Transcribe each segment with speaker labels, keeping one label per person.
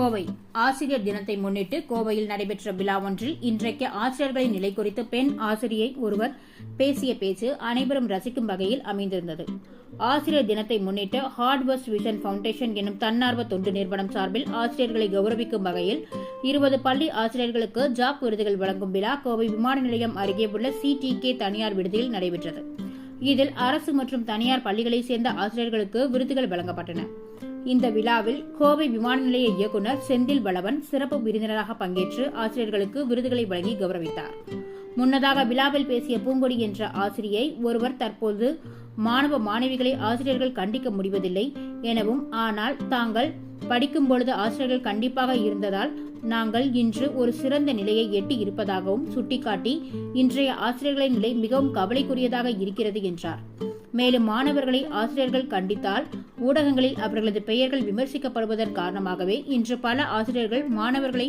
Speaker 1: கோவை. ஆசிரியர் தினத்தை முன்னிட்டு கோவையில் நடைபெற்ற விழா ஒன்றில் இன்றைக்கு ஆசிரியர்களின் நிலை குறித்து பெண் ஆசிரியை ஒருவர் பேசிய பேச்சு அனைவரும் ரசிக்கும் வகையில் அமைந்திருந்தது. ஆசிரியர் தினத்தை முன்னிட்டு ஹார்ட்வர்ஸ் விஷன் ஃபவுண்டேஷன் எனும் தன்னார்வ தொண்டு நிறுவனம் சார்பில் ஆசிரியர்களை கௌரவிக்கும் வகையில் இருபது பள்ளி ஆசிரியர்களுக்கு ஜாப் விருதுகள் வழங்கும் விழா கோவை விமான நிலையம் அருகே உள்ள சிடிகே தனியார் விடுதியில் நடைபெற்றது. இதில் அரசு மற்றும் தனியார் பள்ளிகளைச் சேர்ந்த ஆசிரியர்களுக்கு விருதுகள் வழங்கப்பட்டன. இந்த விழாவில் கோவை விமான நிலைய இயக்குநர் செந்தில் வளவன் சிறப்பு விருந்தினராக பங்கேற்று ஆசிரியர்களுக்கு விருதுகளை வழங்கி கௌரவித்தார். முன்னதாக விழாவில் பேசிய பூங்கொடி என்ற ஆசிரியை ஒருவர் தற்போது மாணவ மாணவிகளை ஆசிரியர்கள் கண்டிக்க முடிவதில்லை எனவும் ஆனால் தாங்கள் படிக்கும் பொழுது ஆசிரியர்கள் கண்டிப்பாக இருந்ததால் நாங்கள் இன்று ஒரு சிறந்த நிலையை எட்டி இருப்பதாகவும் சுட்டிக்காட்டி இன்றைய ஆசிரியர்களின் நிலை மிகவும் கவலைக்குரியதாக இருக்கிறது என்றார். மேலும் மாணவர்களை ஆசிரியர்கள் கண்டித்தால் ஊடகங்களில் அவர்களது பெயர்கள் விமர்சிக்கப்படுவதன் காரணமாகவே இன்று பல ஆசிரியர்கள் மாணவர்களை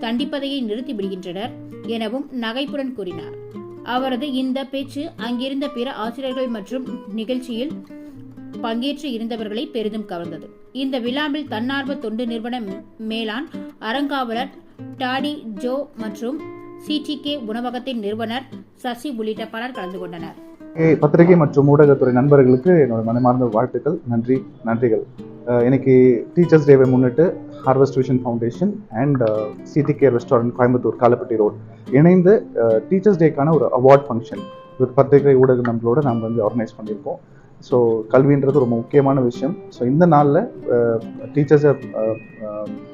Speaker 1: தண்டிப்பதையே நிறுத்திவிடுகின்றனர் எனவும் நகைப்புடன் கூறினார். அவரது இந்த பேச்சு அங்கிருந்த பிற ஆசிரியர்கள் மற்றும் நிகழ்ச்சியில் பங்கேற்று இருந்தவர்களை பெரிதும் கவர்ந்தது. இந்த விழாவில் தன்னார்வ தொண்டு நிறுவன மேலாண் அறங்காவலர் டாடி ஜோ மற்றும் சிடிகே உணவகத்தின் நிறுவனர் சசி உள்ளிட்ட பலர் கலந்து கொண்டனர்.
Speaker 2: பத்திரிகை மற்றும் ஊடகத்துறை நண்பர்களுக்கு என்னோட மனமார்ந்த வாழ்த்துக்கள் நன்றி நன்றிகள். இன்னைக்கு டீச்சர்ஸ் டேவை முன்னிட்டு Harvest Tuition Foundation and CDK restaurant Coimbatore Kalapatti road இணைந்து டீச்சர்ஸ் டேக்கான ஒரு அவார்ட் ஃபங்க்ஷன் ஒரு பத்திரிகை ஊடக நம்மளோட நம்ம வந்து ஆர்கனைஸ் பண்ணியிருக்கோம். ஸோ கல்வின்றது ரொம்ப முக்கியமான விஷயம். ஸோ இந்த நாளில் டீச்சர்ஸை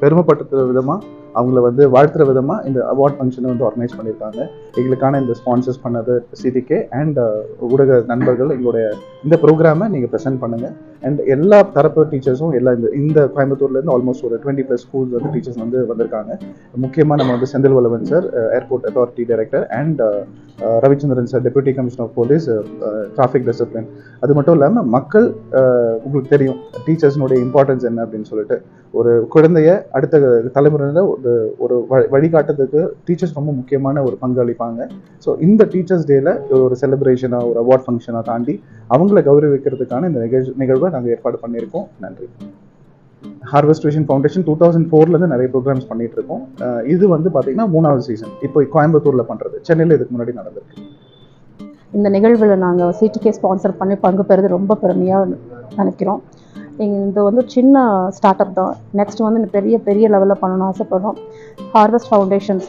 Speaker 2: பெருமைப்படுத்துகிற விதமாக அவங்கள வந்து வாழ்த்துற விதமாக இந்த அவார்ட் ஃபங்க்ஷனை வந்து ஆர்கனைஸ் பண்ணியிருக்காங்க எங்களுக்கான இந்த ஸ்பான்சர்ஸ் பண்ணது சிடிகே அண்ட் ஊடக நண்பர்கள் எங்களுடைய இந்த ப்ரோக்ராமை நீங்கள் ப்ரெசென்ட் பண்ணுங்கள் அண்ட் எல்லா தரப்பு டீச்சர்ஸும் எல்லா இந்த இந்த கோயம்புத்தூர்லேருந்து ஆல்மோஸ்ட் ஒரு டுவெண்ட்டி ப்ளஸ் ஸ்கூல்ஸ் வந்து டீச்சர்ஸ் வந்து வந்திருக்காங்க. முக்கியமாக நம்ம வந்து Senthil Vallavan sir airport authority director and Ravichandran sir deputy commissioner of police traffic discipline அது மட்டும் இல்லாமல் மக்கள் உங்களுக்கு தெரியும் டீச்சர்ஸ்னுடைய இம்பார்ட்டன்ஸ் என்ன அப்படின்னு சொல்லிட்டு ஒரு குழந்தைய அடுத்த தலைமுறையில் ஒரு ஒரு வழிகாட்டுறதுக்கு டீச்சர்ஸ் ரொம்ப முக்கியமான ஒரு பங்களிப்பாங்க ஸோ இந்த டீச்சர்ஸ் டேல ஒரு செலிப்ரேஷனாக ஒரு அவார்ட் ஃபங்க்ஷனாக தாண்டி அவங்கள கௌரவிக்கிறதுக்கான இந்த நிகழ்ச்சி நிகழ்வை நாங்கள் ஏற்பாடு பண்ணியிருக்கோம். நன்றி. Harvest Vision Foundation two thousand ஃபோர்லேருந்து நிறைய ப்ரோக்ராம்ஸ் பண்ணிட்டு இருக்கோம் இது வந்து பார்த்தீங்கன்னா மூணாவது சீசன் இப்போ கோயம்புத்தூரில் பண்ணுறது சென்னையில் இதுக்கு முன்னாடி நடந்திருக்கு.
Speaker 3: இந்த நிகழ்வில் நாங்கள் சிடிகே ஸ்பான்சர் பண்ணி பங்கு பெறுறது ரொம்ப பெருமையாக நினைக்கிறோம். எங்கள் இது வந்து சின்ன ஸ்டார்ட் அப் தான். நெக்ஸ்ட் வந்து பெரிய பெரிய லெவலில் பண்ணணும்னு ஆசைப்படுறோம். ஹார்வெஸ்ட் ஃபவுண்டேஷன்ஸ்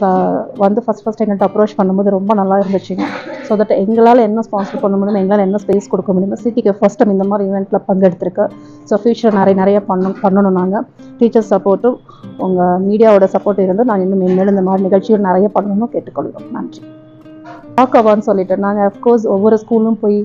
Speaker 3: வந்து ஃபஸ்ட் ஃபஸ்ட் எங்கள்கிட்ட அப்ரோச் பண்ணும்போது ரொம்ப நல்லா இருந்துச்சுங்க ஸோ தட் எங்களால் என்ன ஸ்பான்சர் பண்ண முடியுமோ எங்களால் என்ன ஸ்பேஸ் கொடுக்க முடியுமோ சிட்டிக்கு ஃபஸ்ட் டைம் இந்த மாதிரி ஈவெண்ட்டில் பங்கெடுத்திருக்கு. ஸோ ஃபியூச்சர் நிறைய நிறைய பண்ண பண்ணணும் நாங்கள் டீச்சர்ஸ் சப்போர்ட்டும் உங்கள் மீடியாவோட சப்போர்ட் இருந்து நாங்கள் இன்னும் மேலும் இந்த மாதிரி நிகழ்ச்சிகள் நிறைய பண்ணணும்னு கேட்டுக்கொள்கிறோம். நன்றி. டாக் அவான்னு சொல்லிட்டு நாங்கள் அஃப்கோர்ஸ் ஒவ்வொரு ஸ்கூலும் போய்